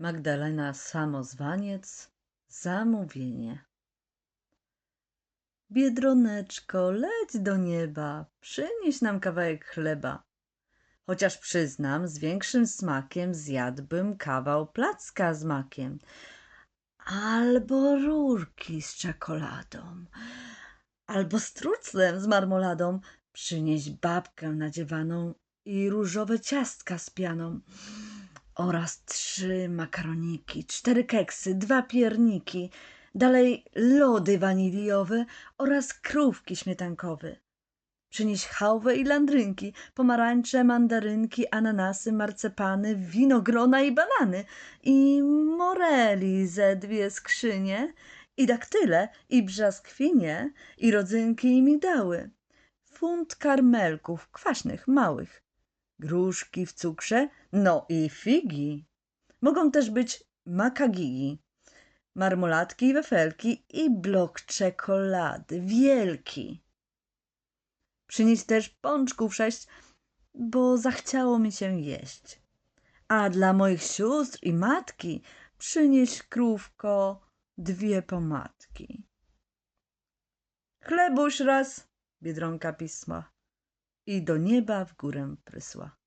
Magdalena Samozwaniec Zamówienie Biedroneczko, leć do nieba, przynieś nam kawałek chleba. Chociaż przyznam, z większym smakiem zjadłbym kawał placka z makiem. Albo rurki z czekoladą, albo z truclem z marmoladą. Przynieś babkę nadziewaną i różowe ciastka z pianą oraz trzy makaroniki, cztery keksy, dwa pierniki, dalej lody waniliowe oraz krówki śmietankowe. Przynieś chałwę i landrynki, pomarańcze, mandarynki, ananasy, marcepany, winogrona i banany i moreli ze dwie skrzynie i daktyle i brzaskwinie i rodzynki i migdały. Funt karmelków kwaśnych, małych gruszki w cukrze, no i figi. Mogą też być makagigi, marmolatki i wefelki i blok czekolady, wielki. Przynieść też pączków sześć, bo zachciało mi się jeść. A dla moich sióstr i matki przynieś krówko dwie pomadki. Chlebuś raz, Biedronka pisma i do nieba w górę prysła.